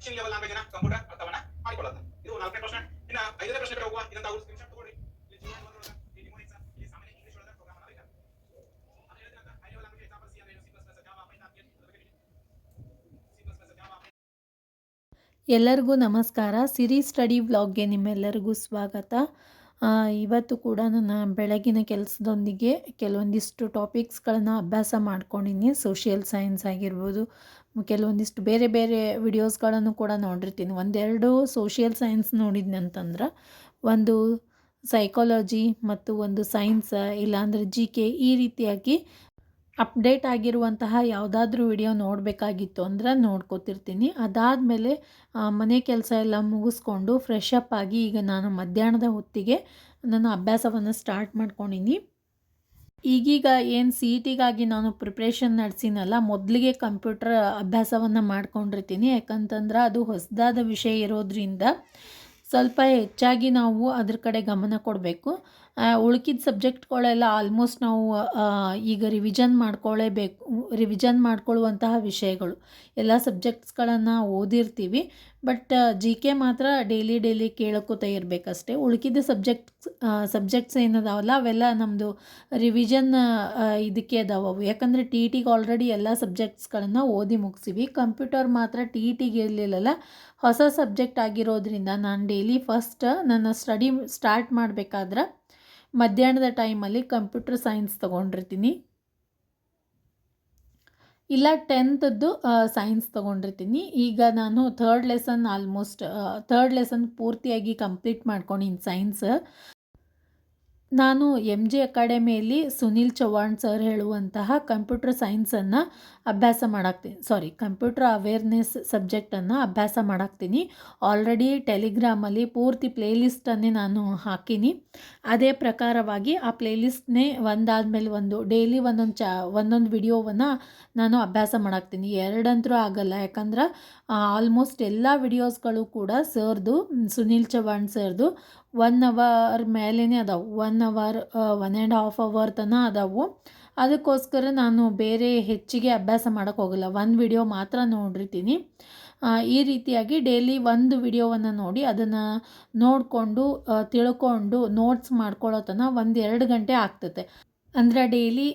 ಹೆಚ್ಚಿನ level language computer ಅರ್ಥವನ್ನ ಮಾಡಿಕೊಳ್ಳುತ್ತೆ ಇದು ನಾಲ್ಕನೇ ಪ್ರಶ್ನೆ. ಇನ್ನ ಐದನೇ ಪ್ರಶ್ನೆ ಕಡೆ ಹೋಗುವ. ಇದನ್ನ ಸ್ಕ್ರೀನ್ ಸ್ಕ್ರೀನ್ಶಾಟ್ ತಗೊಳ್ಳಿ. ಅನ್ನ ಎಲ್ಲರಿಗೂ ನಮಸ್ಕಾರ. ಸಿರಿ ಸ್ಟಡಿ ವ್ಲಾಗ್ಗೆ ನಿಮ್ಮೆಲ್ಲರಿಗೂ ಸ್ವಾಗತ. ಇವತ್ತು ಕೂಡ ನನ್ನ ಬೆಳಗಿನ ಕೆಲಸದೊಂದಿಗೆ ಕೆಲವೊಂದಿಷ್ಟು ಟಾಪಿಕ್ಸ್ಗಳನ್ನು ಅಭ್ಯಾಸ ಮಾಡ್ಕೊಂಡಿನಿ. ಸೋಷಿಯಲ್ ಸೈನ್ಸ್ ಆಗಿರ್ಬೋದು ಕೆಲವೊಂದಿಷ್ಟು ಬೇರೆ ಬೇರೆ ವಿಡಿಯೋಸ್ಗಳನ್ನು ಕೂಡ ನೋಡಿರ್ತೀನಿ. ಒಂದೆರಡು ಸೋಷಿಯಲ್ ಸೈನ್ಸ್ ನೋಡಿದ್ನಿ ಅಂತಂದ್ರೆ, ಒಂದು ಸೈಕಾಲಜಿ ಮತ್ತು ಒಂದು ಸೈನ್ಸ್ ಇಲ್ಲಾಂದರೆ ಜಿ ಕೆ ಈ ರೀತಿಯಾಗಿ ಅಪ್ಡೇಟ್ ಆಗಿರುವಂತಹ ಯಾವುದಾದ್ರೂ ವಿಡಿಯೋ ನೋಡಬೇಕಾಗಿತ್ತು ಅಂದ್ರೆ ನೋಡ್ಕೋತಿರ್ತೀನಿ. ಅದಾದಮೇಲೆ ಮನೆ ಕೆಲಸ ಎಲ್ಲ ಮುಗಿಸ್ಕೊಂಡು ಫ್ರೆಶ್ ಅಪ್ ಆಗಿ ಈಗ ನಾನು ಮಧ್ಯಾಹ್ನದ ಹೊತ್ತಿಗೆ ನನ್ನ ಅಭ್ಯಾಸವನ್ನು ಸ್ಟಾರ್ಟ್ ಮಾಡ್ಕೊಂಡಿನಿ. ಈಗೀಗ ಏನು ಸಿ ಇ ಟಿಗಾಗಿ ನಾನು ಪ್ರಿಪ್ರೇಷನ್ ನಡೆಸಿನಲ್ಲ, ಮೊದಲಿಗೆ ಕಂಪ್ಯೂಟರ್ ಅಭ್ಯಾಸವನ್ನು ಮಾಡ್ಕೊಂಡಿರ್ತೀನಿ. ಯಾಕಂತಂದ್ರೆ ಅದು ಹೊಸದಾದ ವಿಷಯ ಇರೋದ್ರಿಂದ ಸ್ವಲ್ಪ ಹೆಚ್ಚಾಗಿ ನಾವು ಅದ್ರ ಕಡೆ ಗಮನ ಕೊಡಬೇಕು. ಉಳ್ಕಿದ ಸಬ್ಜೆಕ್ಟ್ಗಳೆಲ್ಲ ಆಲ್ಮೋಸ್ಟ್ ನಾವು ಈಗ ರಿವಿಷನ್ ಮಾಡ್ಕೊಳ್ಳೇಬೇಕು ರಿವಿಷನ್ ಮಾಡ್ಕೊಳ್ಳುವಂತಹ ವಿಷಯಗಳು. ಎಲ್ಲ ಸಬ್ಜೆಕ್ಟ್ಸ್ಗಳನ್ನು ಓದಿರ್ತೀವಿ. ಬಟ್ ಜಿ ಕೆ ಮಾತ್ರ ಡೈಲಿ ಡೈಲಿ ಕೇಳ್ಕೊತಾ ಇರಬೇಕಷ್ಟೇ. ಉಳ್ಕಿದ ಸಬ್ಜೆಕ್ಟ್ಸ್ ಸಬ್ಜೆಕ್ಟ್ಸ್ ಏನದಾವಲ್ಲ, ಅವೆಲ್ಲ ನಮ್ಮದು ರಿವಿಷನ್ ಇದಕ್ಕೆ ಅದಾವ ಯಾಕಂದರೆ ಟಿ ಟಿಗೆ ಆಲ್ರೆಡಿ ಎಲ್ಲ ಸಬ್ಜೆಕ್ಟ್ಸ್ಗಳನ್ನು ಓದಿ ಮುಗಿಸಿವಿ. ಕಂಪ್ಯೂಟರ್ ಮಾತ್ರ ಟಿ ಟಿಗೆ ಇರಲಿಲ್ಲಲ್ಲ. ಹೊಸ ಸಬ್ಜೆಕ್ಟ್ ಆಗಿರೋದ್ರಿಂದ ನಾನು ಡೈಲಿ ಫಸ್ಟ್ ನನ್ನ ಸ್ಟಡಿ ಸ್ಟಾರ್ಟ್ ಮಾಡಬೇಕಾದ್ರೆ ಮಧ್ಯಾಹ್ನದ ಟೈಮಲ್ಲಿ ಕಂಪ್ಯೂಟರ್ ಸೈನ್ಸ್ ತೊಗೊಂಡಿರ್ತೀನಿ. ಇಲ್ಲ, ಟೆಂತದ್ದು ಸೈನ್ಸ್ ತೊಗೊಂಡಿರ್ತೀನಿ. ಈಗ ನಾನು third lesson almost third lesson ಪೂರ್ತಿಯಾಗಿ ಕಂಪ್ಲೀಟ್ ಮಾಡ್ಕೊಂಡಿನಿ ಸೈನ್ಸ್. ನಾನು ಎಂ ಜಿ ಅಕಾಡೆಮಿಯಲ್ಲಿ ಸುನಿಲ್ ಚೌಹಾಣ್ ಸರ್ ಹೇಳುವಂತಹ ಕಂಪ್ಯೂಟರ್ ಸೈನ್ಸನ್ನು ಅಭ್ಯಾಸ ಮಾಡಾಕ್ತೀನಿ ಸಾರಿ ಕಂಪ್ಯೂಟರ್ ಅವೇರ್ನೆಸ್ ಸಬ್ಜೆಕ್ಟನ್ನು ಅಭ್ಯಾಸ ಮಾಡಾಕ್ತೀನಿ. ಆಲ್ರೆಡಿ ಟೆಲಿಗ್ರಾಮಲ್ಲಿ ಪೂರ್ತಿ ಪ್ಲೇಲಿಸ್ಟನ್ನೇ ನಾನು ಹಾಕೀನಿ. ಅದೇ ಪ್ರಕಾರವಾಗಿ ಆ ಪ್ಲೇಲಿಸ್ಟ್ನೇ ಒಂದಾದ್ಮೇಲೆ ಒಂದು ಡೈಲಿ ಒಂದೊಂದು ಚಾ, ಒಂದೊಂದು ವಿಡಿಯೋವನ್ನು ನಾನು ಅಭ್ಯಾಸ ಮಾಡಾಕ್ತೀನಿ. ಎರಡಂತರೂ ಆಗಲ್ಲ, ಯಾಕಂದ್ರೆ ಆಲ್ಮೋಸ್ಟ್ ಎಲ್ಲ ವಿಡಿಯೋಸ್ಗಳು ಕೂಡ ಸರ್ದು, ಸುನೀಲ್ ಚವಾಣ್ ಸರ್ದು ಒನ್ ಅವರ್ ಮೇಲೇ ಅದಾವೆ. One hour one and half hour ತನಕ ಅದಾವು. ಅದಕ್ಕೋಸ್ಕರ ನಾನು ಬೇರೆ ಹೆಚ್ಚಿಗೆ ಅಭ್ಯಾಸ ಮಾಡೋಕ್ಕೆ ಹೋಗಲ್ಲ. ಒಂದು ವಿಡಿಯೋ ಮಾತ್ರ ನೋಡಿರ್ತೀನಿ. ಈ ರೀತಿಯಾಗಿ ಡೈಲಿ ಒಂದು ವಿಡಿಯೋವನ್ನು ನೋಡಿ ಅದನ್ನು ನೋಡಿಕೊಂಡು ತಿಳ್ಕೊಂಡು ನೋಟ್ಸ್ ಮಾಡ್ಕೊಳ್ಳೋ ತನಕ ಒಂದು ಎರಡು ಗಂಟೆ ಆಗ್ತದೆ ಅಂದರೆ ಡೈಲಿ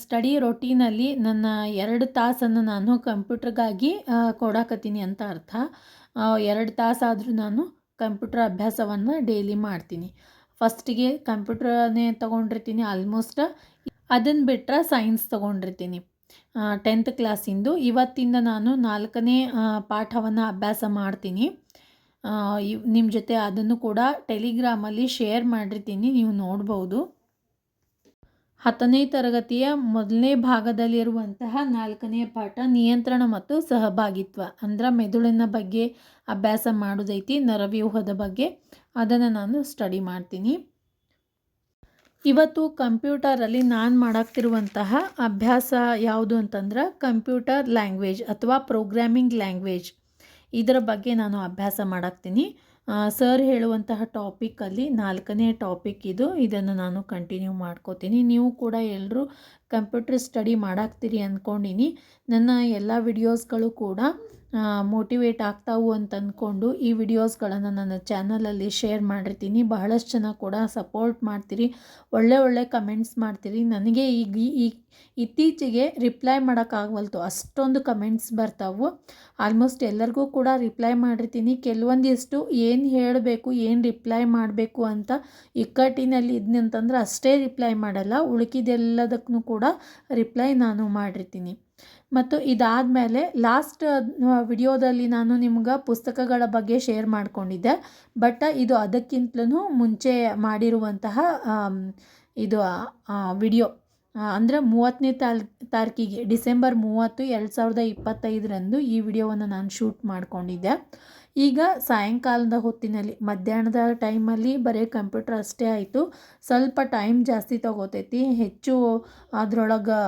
ಸ್ಟಡಿ ರೊಟೀನಲ್ಲಿ ನನ್ನ ಎರಡು ತಾಸನ್ನು ನಾನು ಕಂಪ್ಯೂಟ್ರಿಗಾಗಿ ಕೊಡಾಕತ್ತೀನಿ ಅಂತ ಅರ್ಥ. ಎರಡು ತಾಸಾದರೂ ನಾನು ಕಂಪ್ಯೂಟರ್ ಅಭ್ಯಾಸವನ್ನು ಡೈಲಿ ಮಾಡ್ತೀನಿ. ಫಸ್ಟಿಗೆ ಕಂಪ್ಯೂಟ್ರನ್ನೇ ತೊಗೊಂಡಿರ್ತೀನಿ ಆಲ್ಮೋಸ್ಟ್ ಅದನ್ನು ಬಿಟ್ಟರೆ ಸೈನ್ಸ್ ತೊಗೊಂಡಿರ್ತೀನಿ. ಟೆಂತ್ ಕ್ಲಾಸಿಂದು ಇವತ್ತಿಂದ ನಾನು ನಾಲ್ಕನೇ ಪಾಠವನ್ನು ಅಭ್ಯಾಸ ಮಾಡ್ತೀನಿ. ನಿಮ್ಮ ಜೊತೆ ಅದನ್ನು ಕೂಡ ಟೆಲಿಗ್ರಾಮಲ್ಲಿ ಶೇರ್ ಮಾಡಿರ್ತೀನಿ. ನೀವು ನೋಡ್ಬೋದು. ಹತ್ತನೇ ತರಗತಿಯ ಮೊದಲನೇ ಭಾಗದಲ್ಲಿರುವಂತಹ ನಾಲ್ಕನೇ ಪಾಠ ನಿಯಂತ್ರಣ ಮತ್ತು ಸಹಭಾಗಿತ್ವ. ಅಂದ್ರೆ ಮೆದುಳಿನ ಬಗ್ಗೆ ಅಭ್ಯಾಸ ಮಾಡೋದೈತಿ, ನರವ್ಯೂಹದ ಬಗ್ಗೆ. ಅದನ್ನು ನಾನು ಸ್ಟಡಿ ಮಾಡ್ತೀನಿ. ಇವತ್ತು ಕಂಪ್ಯೂಟರಲ್ಲಿ ನಾನು ಮಾಡಾಕ್ತಿರುವಂತಹ ಅಭ್ಯಾಸ ಯಾವುದು ಅಂತಂದ್ರೆ ಕಂಪ್ಯೂಟರ್ ಲ್ಯಾಂಗ್ವೇಜ್ ಅಥವಾ ಪ್ರೋಗ್ರಾಮಿಂಗ್ ಲ್ಯಾಂಗ್ವೇಜ್. ಇದರ ಬಗ್ಗೆ ನಾನು ಅಭ್ಯಾಸ ಮಾಡಾಕ್ತೀನಿ. ಸರ್ ಹೇಳುವಂತಹ ಟಾಪಿಕಲ್ಲಿ ನಾಲ್ಕನೇ ಟಾಪಿಕ್ ಇದು. ಇದನ್ನು ನಾನು ಕಂಟಿನ್ಯೂ ಮಾಡ್ಕೋತೀನಿ. ನೀವು ಕೂಡ ಎಲ್ಲರೂ ಕಂಪ್ಯೂಟರ್ ಸ್ಟಡಿ ಮಾಡಾಕ್ತೀರಿ ಅಂದ್ಕೊಂಡಿನಿ ನನ್ನ ಎಲ್ಲ ವಿಡಿಯೋಸ್ಗಳು ಕೂಡ ಮೋಟಿವೇಟ್ ಆಗ್ತಾವು ಅಂತ ಅಂದ್ಕೊಂಡು ಈ ವಿಡಿಯೋಸ್ಗಳನ್ನು ನನ್ನ ಚಾನಲಲ್ಲಿ ಶೇರ್ ಮಾಡಿರ್ತೀನಿ. ಬಹಳಷ್ಟು ಜನ ಕೂಡ ಸಪೋರ್ಟ್ ಮಾಡ್ತೀರಿ. ಒಳ್ಳೆ ಒಳ್ಳೆ ಕಮೆಂಟ್ಸ್ ಮಾಡ್ತೀರಿ. ನನಗೆ ಈಗ ಈ ಇತ್ತೀಚೆಗೆ ರಿಪ್ಲೈ ಮಾಡೋಕ್ಕಾಗವಲ್ತು ಅಷ್ಟೊಂದು ಕಮೆಂಟ್ಸ್ ಬರ್ತಾವು. ಆಲ್ಮೋಸ್ಟ್ ಎಲ್ಲರಿಗೂ ಕೂಡ ರಿಪ್ಲೈ ಮಾಡಿರ್ತೀನಿ. ಕೆಲವೊಂದಿಷ್ಟು ಏನು ಹೇಳಬೇಕು, ಏನು ರಿಪ್ಲೈ ಮಾಡಬೇಕು ಅಂತ ಇಕ್ಕಟ್ಟಿನಲ್ಲಿ ಇದ್ನಂತಂದ್ರೆ ಅಷ್ಟೇ ರಿಪ್ಲೈ ಮಾಡಲ್ಲ. ಉಳುಕಿದೆಲ್ಲದಕ್ಕೂ ಕೂಡ ರಿಪ್ಲೈ ನಾನು ಮಾಡಿರ್ತೀನಿ. ಮತ್ತು ಇದಾದ ಮೇಲೆ ಲಾಸ್ಟ್ ವಿಡಿಯೋದಲ್ಲಿ ನಾನು ನಿಮ್ಗೆ ಪುಸ್ತಕಗಳ ಬಗ್ಗೆ ಶೇರ್ ಮಾಡಿಕೊಂಡಿದ್ದೆ. ಬಟ್ ಇದು ಅದಕ್ಕಿಂತಲೂ ಮುಂಚೆ ಮಾಡಿರುವಂತಹ ಇದು ವಿಡಿಯೋ. ಅಂದರೆ ಮೂವತ್ತನೇ ತಾಲ್, ತಾರೀಕಿಗೆ, ಡಿಸೆಂಬರ್ ಮೂವತ್ತು, ಎರಡು ಸಾವಿರದ ಇಪ್ಪತ್ತೈದರಂದು ಈ ವಿಡಿಯೋವನ್ನು ನಾನು ಶೂಟ್ ಮಾಡ್ಕೊಂಡಿದ್ದೆ. ಈಗ ಸಾಯಂಕಾಲದ ಹೊತ್ತಿನಲ್ಲಿ, ಮಧ್ಯಾಹ್ನದ ಟೈಮಲ್ಲಿ ಬರೀ ಕಂಪ್ಯೂಟರ್ ಅಷ್ಟೇ ಆಯಿತು. ಸ್ವಲ್ಪ ಟೈಮ್ ಜಾಸ್ತಿ ತಗೋತೈತಿ. ಹೆಚ್ಚು ಅದರೊಳಗೆ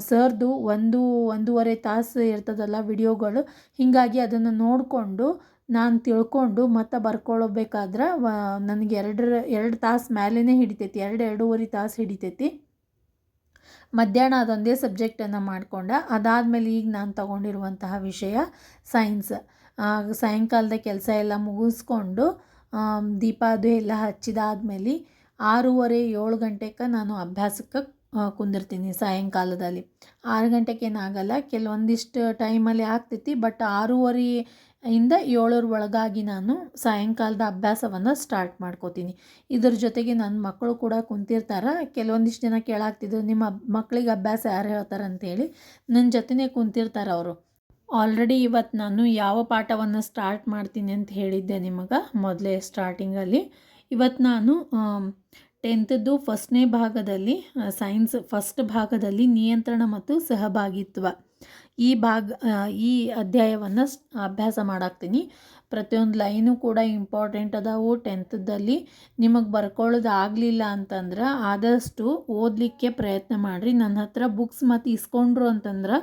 ಸರ್ದು ಒಂದು, ಒಂದೂವರೆ ತಾಸು ಇರ್ತದಲ್ಲ ವಿಡಿಯೋಗಳು. ಹೀಗಾಗಿ ಅದನ್ನು ನೋಡಿಕೊಂಡು, ನಾನು ತಿಳ್ಕೊಂಡು ಮತ್ತೆ ಬರ್ಕೊಳ್ಬೇಕಾದ್ರೆ, ವ, ನನಗೆ ಎರಡರ, ಎರಡು ತಾಸು ಮೇಲೇ ಹಿಡಿತೈತಿ. ಎರಡು ಎರಡೂವರೆ ತಾಸು ಹಿಡಿತೈತಿ. ಮಧ್ಯಾಹ್ನ ಅದೊಂದೇ ಸಬ್ಜೆಕ್ಟನ್ನು ಮಾಡಿಕೊಂಡೆ, ಅದಾದಮೇಲೆ ಈಗ ನಾನು ತಗೊಂಡಿರುವಂತಹ ವಿಷಯ ಸೈನ್ಸ್ ಸಾಯಂಕಾಲದ ಕೆಲಸ ಎಲ್ಲ ಮುಗಿಸ್ಕೊಂಡು ದೀಪ ಅದು ಎಲ್ಲ ಹಚ್ಚಿದಾದ್ಮೇಲೆ ಆರೂವರೆ ಏಳು ಗಂಟೆಗೆ ನಾನು ಅಭ್ಯಾಸಕ್ಕೆ ಕುಂದಿರ್ತೀನಿ ಸಾಯಂಕಾಲದಲ್ಲಿ. ಆರು ಗಂಟೆಗೆ ಏನಾಗಲ್ಲ ಕೆಲವೊಂದಿಷ್ಟು ಟೈಮಲ್ಲಿ ಆಗ್ತೈತಿ ಬಟ್ ಆರೂವರೆ ಇಂದ ಏಳರ ಒಳಗಾಗಿ ನಾನು ಸಾಯಂಕಾಲದ ಅಭ್ಯಾಸವನ್ನು ಸ್ಟಾರ್ಟ್ ಮಾಡ್ಕೋತೀನಿ. ಇದ್ರ ಜೊತೆಗೆ ನನ್ನ ಮಕ್ಕಳು ಕೂಡ ಕುಂತಿರ್ತಾರೆ. ಕೆಲವೊಂದಿಷ್ಟು ಜನ ಕೇಳಾಗ್ತಿದ್ರು, ನಿಮ್ಮ ಮಕ್ಕಳಿಗೆ ಅಭ್ಯಾಸ ಯಾರು ಹೇಳ್ತಾರೆ? ಅಂತೇಳಿ ನನ್ನ ಜೊತೆನೇ ಕುಂತಿರ್ತಾರೆ ಅವರು. ಆಲ್ರೆಡಿ ಇವತ್ತು ನಾನು ಯಾವ ಪಾಠವನ್ನು ಸ್ಟಾರ್ಟ್ ಮಾಡ್ತೀನಿ ಅಂತ ಹೇಳಿದ್ದೆ ನಿಮಗೆ ಮೊದಲೇ ಸ್ಟಾರ್ಟಿಂಗಲ್ಲಿ ಇವತ್ತು ನಾನು ಟೆಂತದ್ದು ಫಸ್ಟ್ನೇ ಭಾಗದಲ್ಲಿ ಸೈನ್ಸ್ ಫಸ್ಟ್ ಭಾಗದಲ್ಲಿ ನಿಯಂತ್ರಣ ಮತ್ತು ಸಹಭಾಗಿತ್ವ. ಈ ಭಾಗ ಈ ಅಧ್ಯಾಯವನ್ನು ಅಭ್ಯಾಸ ಮಾಡಾಕ್ತೀನಿ. ಪ್ರತಿಯೊಂದು ಲೈನು ಕೂಡ ಇಂಪಾರ್ಟೆಂಟ್ ಅದಾವು. ಟೆಂತದಲ್ಲಿ ನಿಮಗೆ ಬರ್ಕೊಳ್ಳೋದು ಆಗಲಿಲ್ಲ ಅಂತಂದ್ರೆ ಆದಷ್ಟು ಓದಲಿಕ್ಕೆ ಪ್ರಯತ್ನ ಮಾಡಿರಿ. ನನ್ನ ಹತ್ರ ಬುಕ್ಸ್ ಮತ್ತು ಇಸ್ಕೊಂಡ್ರು ಅಂತಂದ್ರೆ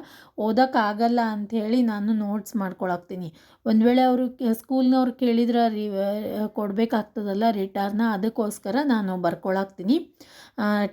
ಓದೋಕ್ಕಾಗಲ್ಲ ಅಂಥೇಳಿ ನಾನು ನೋಟ್ಸ್ ಮಾಡ್ಕೊಳಾಕ್ತೀನಿ. ಒಂದು ವೇಳೆ ಅವರು ಸ್ಕೂಲ್ನವ್ರು ಕೇಳಿದ್ರೆ ರಿ ಕೊಡಬೇಕಾಗ್ತದಲ್ಲ ರಿಟರ್ನ ಅದಕ್ಕೋಸ್ಕರ ನಾನು ಬರ್ಕೊಳಕ್ತೀನಿ.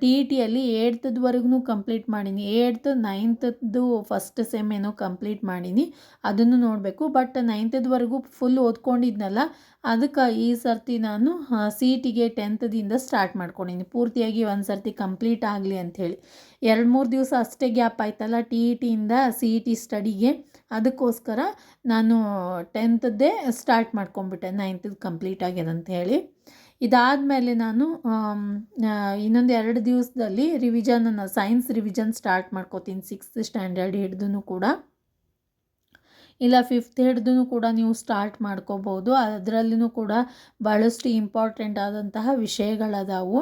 ಟಿ ಇ ಟಿಯಲ್ಲಿ ಏಡ್ತದ್ವರೆಗೂ ಕಂಪ್ಲೀಟ್ ಮಾಡೀನಿ. ಏಡ್ತ್ ನೈನ್ತದ್ದು ಫಸ್ಟ್ ಸೆಮ್ ಏನೋ ಕಂಪ್ಲೀಟ್ ಮಾಡೀನಿ. ಅದನ್ನು ನೋಡಬೇಕು. ಬಟ್ ನೈನ್ತದ್ವರೆಗೂ ಫುಲ್ ಓದ್ಕೊಂಡಿದ್ನಲ್ಲ, ಅದಕ್ಕೆ ಈ ಸರ್ತಿ ನಾನು ಸಿ ಇ ಟಿಗೆ ಟೆಂತ್ದಿಂದ ಸ್ಟಾರ್ಟ್ ಮಾಡ್ಕೊಂಡಿನಿ. ಪೂರ್ತಿಯಾಗಿ ಒಂದು ಸರ್ತಿ ಕಂಪ್ಲೀಟ್ ಆಗಲಿ ಅಂಥೇಳಿ ಎರಡು ಮೂರು ದಿವಸ ಅಷ್ಟೇ ಗ್ಯಾಪ್ ಆಯ್ತಲ್ಲ ಟಿ ಇ ಟಿಯಿಂದ ಸಿ ಇ ಟಿ ಸ್ಟಡಿಗೆ ಅದಕ್ಕೋಸ್ಕರ ನಾನು ಟೆಂತದ್ದೇ ಸ್ಟಾರ್ಟ್ ಮಾಡ್ಕೊಂಬಿಟ್ಟೆ ನೈನ್ತದ್ದು ಕಂಪ್ಲೀಟ್ ಆಗ್ಯದ ಅಂತ ಹೇಳಿ ಇದಾದಮೇಲೆ ನಾನು ಇನ್ನೊಂದು ಎರಡು ದಿವಸದಲ್ಲಿ ರಿವಿಜನ್ ಸೈನ್ಸ್ ರಿವಿಜನ್ ಸ್ಟಾರ್ಟ್ ಮಾಡ್ಕೋತೀನಿ. ಸಿಕ್ಸ್ತ್ ಸ್ಟ್ಯಾಂಡರ್ಡ್ ಹಿಡ್ದು ಕೂಡ. ಇಲ್ಲ ಫಿಫ್ತ್ ಹಿಡ್ದು ಕೂಡ ನೀವು ಸ್ಟಾರ್ಟ್ ಮಾಡ್ಕೋಬೋದು. ಅದರಲ್ಲೂ ಕೂಡ ಭಾಳಷ್ಟು ಇಂಪಾರ್ಟೆಂಟ್ ಆದಂತಹ ವಿಷಯಗಳದಾವು.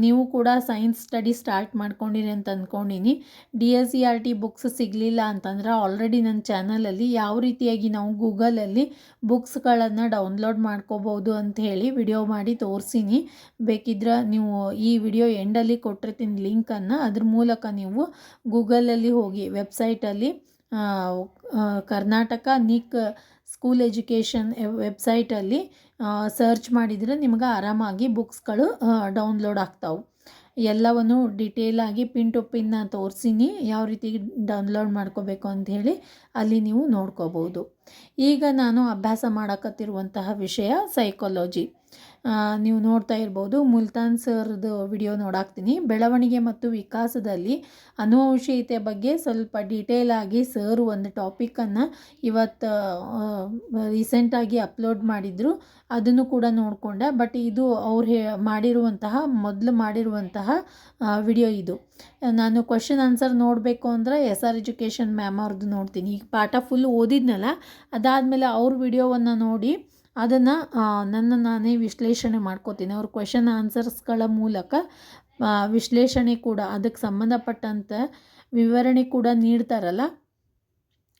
ನೀವು ಕೂಡ ಸೈನ್ಸ್ ಸ್ಟಡಿ ಸ್ಟಾರ್ಟ್ ಮಾಡ್ಕೊಂಡಿರಿ ಅಂತ ಅಂದ್ಕೊಂಡಿನಿ D S C R T books ಸಿಗಲಿಲ್ಲ ಅಂತಂದ್ರೆ ಆಲ್ರೆಡಿ ನನ್ನ ಚಾನಲಲ್ಲಿ ಯಾವ ರೀತಿಯಾಗಿ ನಾವು ಗೂಗಲಲ್ಲಿ ಬುಕ್ಸ್ಗಳನ್ನು ಡೌನ್ಲೋಡ್ ಮಾಡ್ಕೋಬೋದು ಅಂತ ಹೇಳಿ ವಿಡಿಯೋ ಮಾಡಿ ತೋರಿಸಿನಿ. ಬೇಕಿದ್ರೆ ನೀವು ಈ ವಿಡಿಯೋ ಎಂಡಲ್ಲಿ ಕೊಟ್ಟಿರ್ತೀನಿ ಲಿಂಕನ್ನು ಅದ್ರ ಮೂಲಕ ನೀವು ಗೂಗಲಲ್ಲಿ ಹೋಗಿ ವೆಬ್ಸೈಟಲ್ಲಿ ಕರ್ನಾಟಕ ನಿಕ್ ಸ್ಕೂಲ್ ಎಜುಕೇಷನ್ ವೆಬ್ಸೈಟಲ್ಲಿ ಸರ್ಚ್ ಮಾಡಿದರೆ ನಿಮ್ಗೆ ಆರಾಮಾಗಿ ಬುಕ್ಸ್ಗಳು ಡೌನ್ಲೋಡ್ ಆಗ್ತಾವೆ. ಎಲ್ಲವನ್ನು ಡಿಟೇಲಾಗಿ ಪಿನ್ ಟು ಪಿನ್ನ ತೋರಿಸೀನಿ, ಯಾವ ರೀತಿ ಡೌನ್ಲೋಡ್ ಮಾಡ್ಕೋಬೇಕು ಅಂಥೇಳಿ ಅಲ್ಲಿ ನೀವು ನೋಡ್ಕೋಬೋದು. ಈಗ ನಾನು ಅಭ್ಯಾಸ ಮಾಡಕತ್ತಿರುವಂತಹ ವಿಷಯ ಸೈಕಾಲಜಿ ನೀವು ನೋಡ್ತಾ ಇರ್ಬೋದು, ಮುಲ್ತಾನ್ ಸರ್ದು ವಿಡಿಯೋ ನೋಡಾಕ್ತೀನಿ. ಬೆಳವಣಿಗೆ ಮತ್ತು ವಿಕಾಸದಲ್ಲಿ ಅನುವಂಶೀಯತೆ ಬಗ್ಗೆ ಸ್ವಲ್ಪ ಡೀಟೇಲ್ ಆಗಿ ಸರ್ ಒಂದು ಟಾಪಿಕನ್ನು ಇವತ್ತು ರೀಸೆಂಟಾಗಿ ಅಪ್ಲೋಡ್ ಮಾಡಿದರು. ಅದನ್ನು ಕೂಡ ನೋಡಿಕೊಂಡೆ. ಬಟ್ ಇದು ಅವ್ರು ಹೇ, ಮಾಡಿರುವಂತಹ, ಮೊದಲು ಮಾಡಿರುವಂತಹ ವಿಡಿಯೋ ಇದು. ನಾನು ಕ್ವಶನ್ ಆನ್ಸರ್ ನೋಡಬೇಕು ಅಂದರೆ ಎಸ್ ಆರ್ ಎಜುಕೇಷನ್ ಮ್ಯಾಮ್ ಅವ್ರದ್ದು ನೋಡ್ತೀನಿ. ಈಗ ಪಾಠ ಫುಲ್ ಓದಿದ್ನಲ್ಲ, ಅದಾದಮೇಲೆ ಅವ್ರ ವಿಡಿಯೋವನ್ನು ನೋಡಿ ಅದನ್ನು ನನ್ನ ನಾನೇ ವಿಶ್ಲೇಷಣೆ ಮಾಡ್ಕೋತೀನಿ. ಅವ್ರ ಕ್ವೆಶನ್ ಆನ್ಸರ್ಸ್ಗಳ ಮೂಲಕ ವಿಶ್ಲೇಷಣೆ ಕೂಡ ಅದಕ್ಕೆ ಸಂಬಂಧಪಟ್ಟಂಥ ವಿವರಣೆ ಕೂಡ ನೀಡ್ತಾರಲ್ಲ?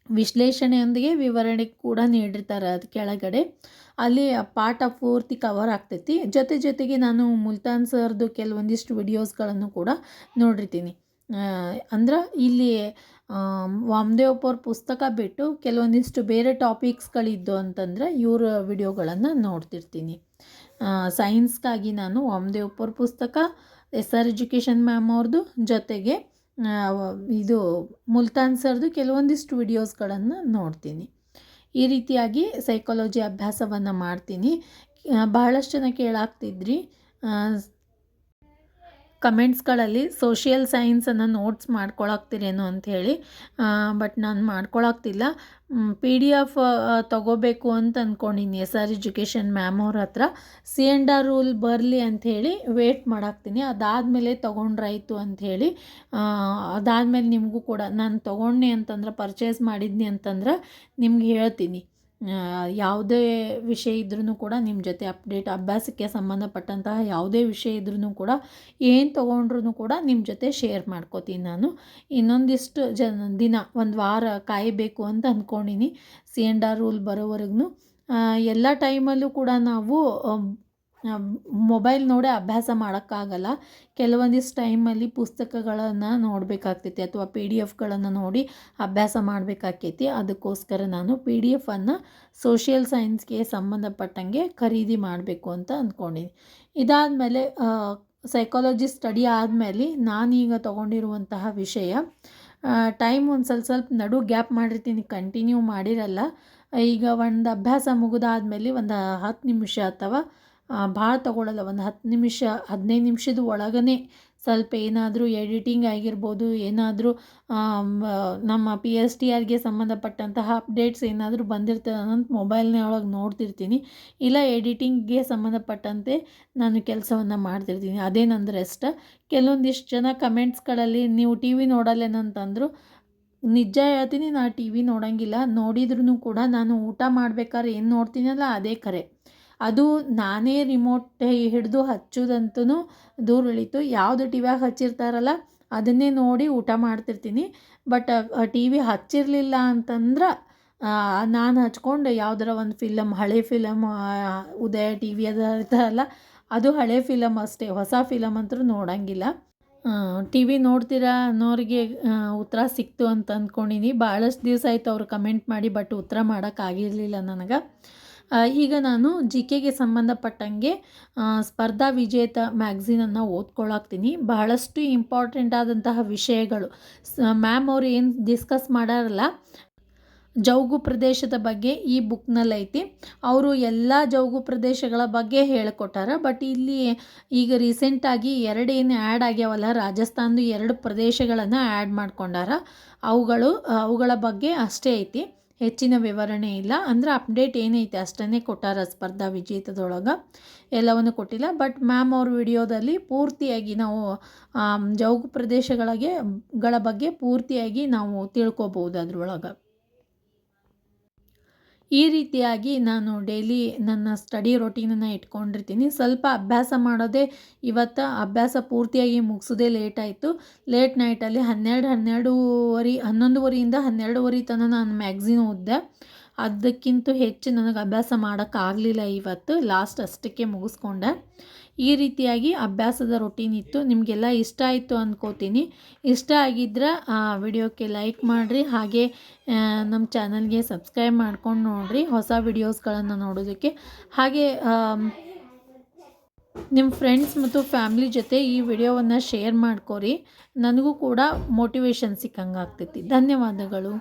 ವಿಶ್ಲೇಷಣೆಯೊಂದಿಗೆ ವಿವರಣೆ ಕೂಡ ನೀಡಿರ್ತಾರೆ ಅದು ಕೆಳಗಡೆ. ಅಲ್ಲಿ ಪಾಠ ಪೂರ್ತಿ ಕವರ್ ಆಗ್ತೈತಿ. ಜೊತೆ ಜೊತೆಗೆ ನಾನು ಮುಲ್ತಾನ್ ಸರ್ದು ಕೆಲವೊಂದಿಷ್ಟು ವಿಡಿಯೋಸ್ಗಳನ್ನು ಕೂಡ ನೋಡಿರ್ತೀನಿ. ಅಂದ್ರೆ ಇಲ್ಲಿ ವಾಮದೇವ್ ಅವ್ರ ಪುಸ್ತಕ ಬಿಟ್ಟು ಕೆಲವೊಂದಿಷ್ಟು ಬೇರೆ ಟಾಪಿಕ್ಸ್ಗಳಿದ್ದು ಅಂತಂದರೆ ಇವ್ರ ವಿಡಿಯೋಗಳನ್ನು ನೋಡ್ತಿರ್ತೀನಿ. ಸೈನ್ಸ್ಗಾಗಿ ನಾನು ವಾಮದೇವ್ ಅವ್ರ ಪುಸ್ತಕ, ಎಸ್ ಆರ್ ಎಜುಕೇಷನ್ ಮ್ಯಾಮ್ ಅವ್ರದ್ದು ಜೊತೆಗೆ ಇದು ಮುಲ್ತಾನ್ ಸರ್ದು ಕೆಲವೊಂದಿಷ್ಟು ವಿಡಿಯೋಸ್ಗಳನ್ನು ನೋಡ್ತೀನಿ. ಈ ರೀತಿಯಾಗಿ ಸೈಕಾಲಜಿ ಅಭ್ಯಾಸವನ್ನು ಮಾಡ್ತೀನಿ. ಬಹಳಷ್ಟು ಜನ ಕೇಳಾಗ್ತಿದ್ರಿ. ಕಮೆಂಟ್ಸ್ಗಳಲ್ಲಿ ಸೋಷಿಯಲ್ ಸೈನ್ಸನ್ನು ನೋಟ್ಸ್ ಮಾಡ್ಕೊಳಕ್ತಿರೇನೋ ಅಂಥೇಳಿ ಬಟ್ ನಾನು ಮಾಡ್ಕೊಳಕ್ತಿಲ್ಲ. ಪಿ ಡಿ ಎಫ್ ತೊಗೋಬೇಕು ಅಂತ ಅಂದ್ಕೊಂಡಿನಿ ಎಸ್ ಆರ್ ಎಜುಕೇಷನ್ ಮ್ಯಾಮ್ ಅವ್ರ ಹತ್ರ. ಸಿ ಎಂಡ್ ಆರ್ ರೂಲ್ ಬರಲಿ ಅಂಥೇಳಿ ವೇಟ್ ಮಾಡಾಕ್ತೀನಿ. ಅದಾದಮೇಲೆ ತೊಗೊಂಡ್ರಾಯ್ತು ಅಂಥೇಳಿ ಅದಾದಮೇಲೆ ನಿಮಗೂ ಕೂಡ ನಾನು ತೊಗೊಂಡೆ ಅಂತಂದ್ರೆ, ಪರ್ಚೇಸ್ ಮಾಡಿದ್ನಿ ಅಂತಂದ್ರೆ ನಿಮ್ಗೆ ಹೇಳ್ತೀನಿ. ಯಾವುದೇ ವಿಷಯ ಇದ್ರೂ ಕೂಡ ನಿಮ್ಮ ಜೊತೆ ಅಪ್ಡೇಟ್ ಅಭ್ಯಾಸಕ್ಕೆ ಸಂಬಂಧಪಟ್ಟಂತಹ ಯಾವುದೇ ವಿಷಯ ಇದ್ರೂ ಕೂಡ ಏನು ತೊಗೊಂಡ್ರು ಕೂಡ ನಿಮ್ಮ ಜೊತೆ ಶೇರ್ ಮಾಡ್ಕೋತೀನಿ ನಾನು. ಇನ್ನೊಂದಿಷ್ಟು ಜನ, ದಿನ, ಒಂದು ವಾರ ಕಾಯಬೇಕು ಅಂತ ಅಂದ್ಕೊಂಡಿನಿ ಸಿ ಆರ್ ರೂಲ್ ಬರೋವರೆಗೂ ಎಲ್ಲ ಟೈಮಲ್ಲೂ ಕೂಡ ನಾವು ಮೊಬೈಲ್ ನೋಡೇ ಅಭ್ಯಾಸ ಮಾಡೋಕ್ಕಾಗಲ್ಲ. ಕೆಲವೊಂದಿಷ್ಟು ಟೈಮಲ್ಲಿ ಪುಸ್ತಕಗಳನ್ನು ನೋಡಬೇಕಾಗ್ತೈತಿ ಅಥವಾ ಪಿ ಡಿ ಎಫ್ಗಳನ್ನು ನೋಡಿ ಅಭ್ಯಾಸ ಮಾಡಬೇಕಾಕೈತಿ ಅದಕ್ಕೋಸ್ಕರ ನಾನು ಪಿ ಡಿ ಎಫನ್ನು ಸೋಷಿಯಲ್ ಸೈನ್ಸ್ಗೆ ಸಂಬಂಧಪಟ್ಟಂಗೆ ಖರೀದಿ ಮಾಡಬೇಕು ಅಂತ ಅಂದ್ಕೊಂಡಿದ್ದೀನಿ ಇದಾದ ಮೇಲೆ ಸೈಕಾಲಜಿ ಸ್ಟಡಿ ಆದಮೇಲೆ ನಾನೀಗ ತೊಗೊಂಡಿರುವಂತಹ ವಿಷಯ ಟೈಮ್ ಒಂದು ಸ್ವಲ್ಪ ಸ್ವಲ್ಪ ನಡು ಗ್ಯಾಪ್ ಮಾಡಿರ್ತೀನಿ ಕಂಟಿನ್ಯೂ ಮಾಡಿರಲ್ಲ. ಈಗ ಒಂದು ಅಭ್ಯಾಸ ಮುಗಿದಾದ್ಮೇಲೆ ಒಂದು ಹತ್ತು ನಿಮಿಷ ಅಥವಾ ಭಾಳ ತೊಗೊಳಲ್ಲ. ಒಂದು ಹತ್ತು ನಿಮಿಷ, ಹದಿನೈದು ನಿಮಿಷದ ಒಳಗೇ ಸ್ವಲ್ಪ ಏನಾದರೂ ಎಡಿಟಿಂಗ್ ಆಗಿರ್ಬೋದು, ಏನಾದರೂ ನಮ್ಮ ಪಿ ಎಸ್ ಟಿ ಆರ್ಗೆ ಸಂಬಂಧಪಟ್ಟಂತಹ ಅಪ್ಡೇಟ್ಸ್ ಏನಾದರೂ ಬಂದಿರ್ತದೆ ಅಂತ ಮೊಬೈಲ್ನ ಒಳಗೆ ನೋಡ್ತಿರ್ತೀನಿ. ಇಲ್ಲ ಎಡಿಟಿಂಗ್ಗೆ ಸಂಬಂಧಪಟ್ಟಂತೆ ನಾನು ಕೆಲಸವನ್ನು ಮಾಡ್ತಿರ್ತೀನಿ. ಅದೇ ನಂದು ರೆಸ್ಟ್ ಕೆಲವೊಂದಿಷ್ಟು ಜನ ಕಮೆಂಟ್ಸ್ಗಳಲ್ಲಿ ನೀವು ಟಿ ವಿ ನೋಡಲ್ಲೇನಂತಂದರು, ನಿಜ ಹೇಳ್ತೀನಿ ನಾನು ಟಿ ವಿ ನೋಡೋಂಗಿಲ್ಲ. ನೋಡಿದ್ರೂ ಕೂಡ ನಾನು ಊಟ ಮಾಡ್ಬೇಕಾದ್ರೆ ಏನು ನೋಡ್ತೀನಲ್ಲ, ಅದೇ ಕರೆ. ಅದು ನಾನೇ ರಿಮೋಟ್ ಹಿಡಿದು ಹಚ್ಚೋದಂತೂ ದೂರ ಉಳೀತು ಯಾವುದು ಟಿ ವ್ಯಾಗ ಹಚ್ಚಿರ್ತಾರಲ್ಲ, ಅದನ್ನೇ ನೋಡಿ ಊಟ ಮಾಡ್ತಿರ್ತೀನಿ. ಬಟ್ ಟಿ ವಿ ಹಚ್ಚಿರಲಿಲ್ಲ ಅಂತಂದ್ರೆ ನಾನು ಹಚ್ಕೊಂಡು ಯಾವ್ದಾರ ಒಂದು ಫಿಲಮ್ ಹಳೆ ಫಿಲಮ್ ಉದಯ ಟಿ ವಿ ಅದು ಅದು ಹಳೆ ಫಿಲಮ್ ಅಷ್ಟೇ. ಹೊಸ ಫಿಲಮ್ ಅಂತೂ ನೋಡೋಂಗಿಲ್ಲ. ಟಿ ವಿ ನೋಡ್ತೀರಾ ಅನ್ನೋರಿಗೆ ಉತ್ತರ ಸಿಕ್ತು ಅಂತ ಅಂದ್ಕೊಂಡಿನಿ ಭಾಳಷ್ಟು ದಿವಸ ಆಯಿತು ಅವರು ಕಮೆಂಟ್ ಮಾಡಿ, ಬಟ್ ಉತ್ತರ ಮಾಡೋಕ್ಕಾಗಿರಲಿಲ್ಲ ನನಗೆ. ಈಗ ನಾನು ಜಿ ಕೆಗೆ ಸಂಬಂಧಪಟ್ಟಂಗೆ ಸ್ಪರ್ಧಾ ವಿಜೇತ ಮ್ಯಾಗ್ಝಿನನ್ನು ಓದ್ಕೊಳ್ಳಾಗ್ತೀನಿ ಬಹಳಷ್ಟು ಇಂಪಾರ್ಟೆಂಟ್ ಆದಂತಹ ವಿಷಯಗಳು. ಮ್ಯಾಮ್ ಅವರು ಏನು ಡಿಸ್ಕಸ್ ಮಾಡಾರಲ್ಲ, ಜೌಗು ಪ್ರದೇಶದ ಬಗ್ಗೆ ಈ ಬುಕ್ನಲ್ಲೈತಿ ಅವರು ಎಲ್ಲ ಜೌಗು ಪ್ರದೇಶಗಳ ಬಗ್ಗೆ ಹೇಳಿಕೊಟ್ಟಾರ. ಬಟ್ ಇಲ್ಲಿ ಈಗ ರೀಸೆಂಟಾಗಿ ಎರಡೇನು ಆ್ಯಡ್ ಆಗ್ಯಾವಲ್ಲ, ರಾಜಸ್ಥಾನದ ಎರಡು ಪ್ರದೇಶಗಳನ್ನು ಆ್ಯಡ್ ಮಾಡ್ಕೊಂಡಾರ. ಅವುಗಳು, ಅವುಗಳ ಬಗ್ಗೆ ಅಷ್ಟೇ ಐತಿ. ಹೆಚ್ಚಿನ ವಿವರಣೆ ಇಲ್ಲ. ಅಂದ್ರೆ ಅಪ್ಡೇಟ್ ಏನೈತೆ ಅಷ್ಟನ್ನೇ ಕೊಟ್ಟಾರ ಸ್ಪರ್ಧಾ ವಿಜೇತದೊಳಗೆ. ಎಲ್ಲವನ್ನು ಕೊಟ್ಟಿಲ್ಲ. ಬಟ್ ಮ್ಯಾಮ್ ಅವ್ರ ವಿಡಿಯೋದಲ್ಲಿ ಪೂರ್ತಿಯಾಗಿ ನಾವು ಜೌಗು ಪ್ರದೇಶಗಳಿಗೆ, ಗಳ ಬಗ್ಗೆ ಪೂರ್ತಿಯಾಗಿ ನಾವು ತಿಳ್ಕೊಬೋದು ಅದ್ರೊಳಗೆ. ಈ ರೀತಿಯಾಗಿ ನಾನು ಡೈಲಿ ನನ್ನ ಸ್ಟಡಿ ರೊಟೀನನ್ನು ಇಟ್ಕೊಂಡಿರ್ತೀನಿ. ಸ್ವಲ್ಪ ಅಭ್ಯಾಸ ಮಾಡೋದೇ ಇವತ್ತು ಅಭ್ಯಾಸ ಪೂರ್ತಿಯಾಗಿ ಮುಗಿಸೋದೇ ಲೇಟ್ ಆಯಿತು. ಲೇಟ್ ನೈಟಲ್ಲಿ ಹನ್ನೆರಡು, ಹನ್ನೆರಡೂವರೆ, ಹನ್ನೊಂದುವರೆಯಿಂದ ಹನ್ನೆರಡುವರೆ ತನಕ ನಾನು ಮ್ಯಾಗ್ಝಿನ್ ಓದಿದೆ. ಅದಕ್ಕಿಂತ ಹೆಚ್ಚು ನನಗೆ ಅಭ್ಯಾಸ ಮಾಡೋಕ್ಕಾಗಲಿಲ್ಲ ಇವತ್ತು. ಲಾಸ್ಟ್ ಅಷ್ಟಕ್ಕೆ ಮುಗಿಸ್ಕೊಂಡೆ. ಈ ರೀತಿಯಾಗಿ ಅಭ್ಯಾಸದ ರೊಟೀನ್ ಇತ್ತು. ನಿಮಗೆಲ್ಲ ಇಷ್ಟ ಆಯಿತು ಅಂದ್ಕೋತೀನಿ ಇಷ್ಟ ಆಗಿದ್ರೆ ಆ ವಿಡಿಯೋಕ್ಕೆ ಲೈಕ್ ಮಾಡಿರಿ. ಹಾಗೆ ನಮ್ಮ ಚಾನಲ್ಗೆ ಸಬ್ಸ್ಕ್ರೈಬ್ ಮಾಡ್ಕೊಂಡು ನೋಡಿರಿ ಹೊಸ ವಿಡಿಯೋಸ್ಗಳನ್ನು ನೋಡೋದಕ್ಕೆ. ಹಾಗೆ ನಿಮ್ಮ ಫ್ರೆಂಡ್ಸ್ ಮತ್ತು ಫ್ಯಾಮ್ಲಿ ಜೊತೆ ಈ ವಿಡಿಯೋವನ್ನು ಶೇರ್ ಮಾಡ್ಕೊರಿ. ನನಗೂ ಕೂಡ ಮೋಟಿವೇಶನ್ ಸಿಕ್ಕಂಗೆ ಆಗ್ತೈತಿ ಧನ್ಯವಾದಗಳು.